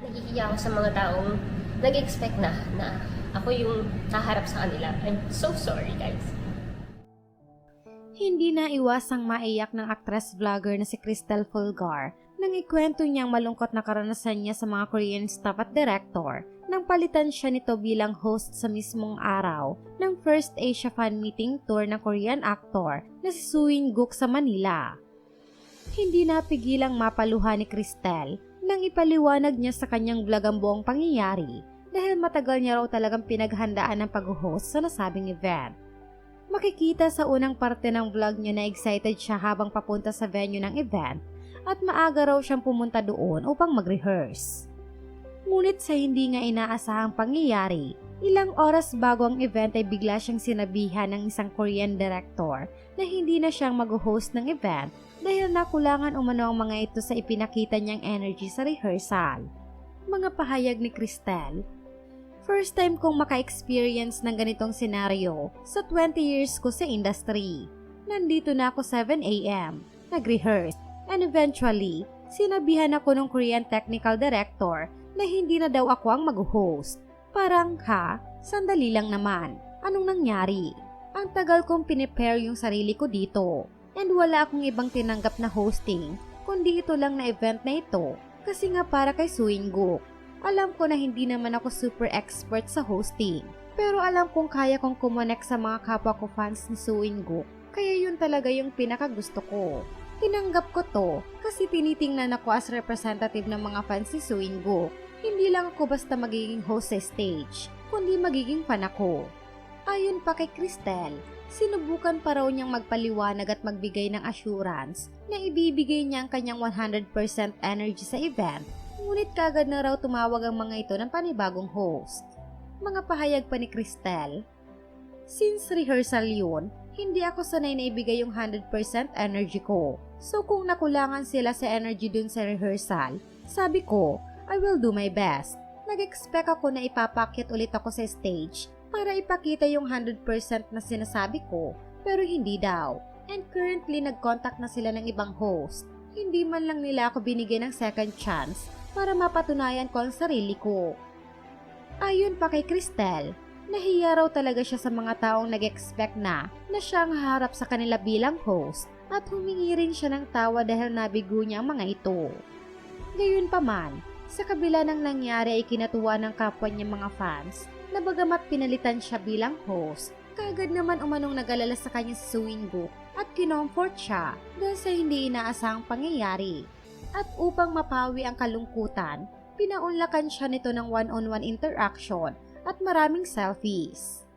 Nagigiya ako sa mga taong nag-expect na na ako yung haharap sa kanila. I'm so sorry, guys. Hindi na iwasang maiyak ng actress vlogger na si Crystal Fulgar nang ikwento niyang malungkot na karanasan niya sa mga Korean staff at director nang palitan siya nito bilang host sa mismong araw ng First Asia Fan Meeting Tour ng Korean actor na si Suin Guk sa Manila. Hindi napigilang mapaluha ni Crystal nang ipaliwanag niya sa kanyang vlog ang buong pangyayari dahil matagal niya raw talagang pinaghandaan ng pag-host sa nasabing event. Makikita sa unang parte ng vlog niya na excited siya habang papunta sa venue ng event at maaga raw siyang pumunta doon upang mag-rehearse. Ngunit sa hindi nga inaasahang pangyayari, ilang oras bago ang event ay bigla siyang sinabihan ng isang Korean director na hindi na siyang mag-host ng event dahil nakulangan umano ang mga ito sa ipinakita niyang energy sa rehearsal. Mga pahayag ni Cristel, First time kong maka-experience ng ganitong senaryo sa 20 years ko sa industry. Nandito na ako 7 a.m., nag-rehearse, and eventually, sinabihan ako ng Korean technical director na hindi na daw ako ang mag-host. Parang, ha? Sandali lang naman. Anong nangyari? Ang tagal kong pinipare yung sarili ko dito. And wala akong ibang tinanggap na hosting, kundi ito lang na event na ito. Kasi nga para kay Suinguk. Alam ko na hindi naman ako super expert sa hosting. Pero alam kong kaya kong kumonek sa mga kapwa ko fans ni Suinguk. Kaya yun talaga yung pinakagusto ko. Tinanggap ko to kasi tinitingnan ako as representative ng mga fans ni Suinguk. Hindi lang ako basta magiging host sa stage, kundi magiging fan ako. Ayon pa kay Cristel, sinubukan pa raw niyang magpaliwanag at magbigay ng assurance na ibibigay niya ang kanyang 100% energy sa event, ngunit kagad na raw tumawag ang mga ito ng panibagong host. Mga pahayag pa ni Cristel, Since rehearsal yun, hindi ako sanay na ibigay yung 100% energy ko. So kung nakulangan sila sa energy dun sa rehearsal, sabi ko, I will do my best. Nag-expect ako na ipapakit ulit ako sa stage para ipakita yung 100% na sinasabi ko, pero hindi daw. And currently nag-contact na sila ng ibang host. Hindi man lang nila ako binigyan ng second chance para mapatunayan ko ang sarili ko. Ayon pa kay Cristel, nahiya raw talaga siya sa mga taong nag-expect na na siya ang harap sa kanila bilang host at humingi rin siya ng tawa dahil nabigo niya ang mga ito. Gayun pa man, sa kabila ng nangyari ay kinatuwa ng kapwa niya mga fans na bagamat pinalitan siya bilang host, kagad naman umanong nagalala sa kanya si Suinggo at kinomfort siya dahil sa hindi inaasahang pangyayari. At upang mapawi ang kalungkutan, pinaunlakan siya nito ng one-on-one interaction at maraming selfies.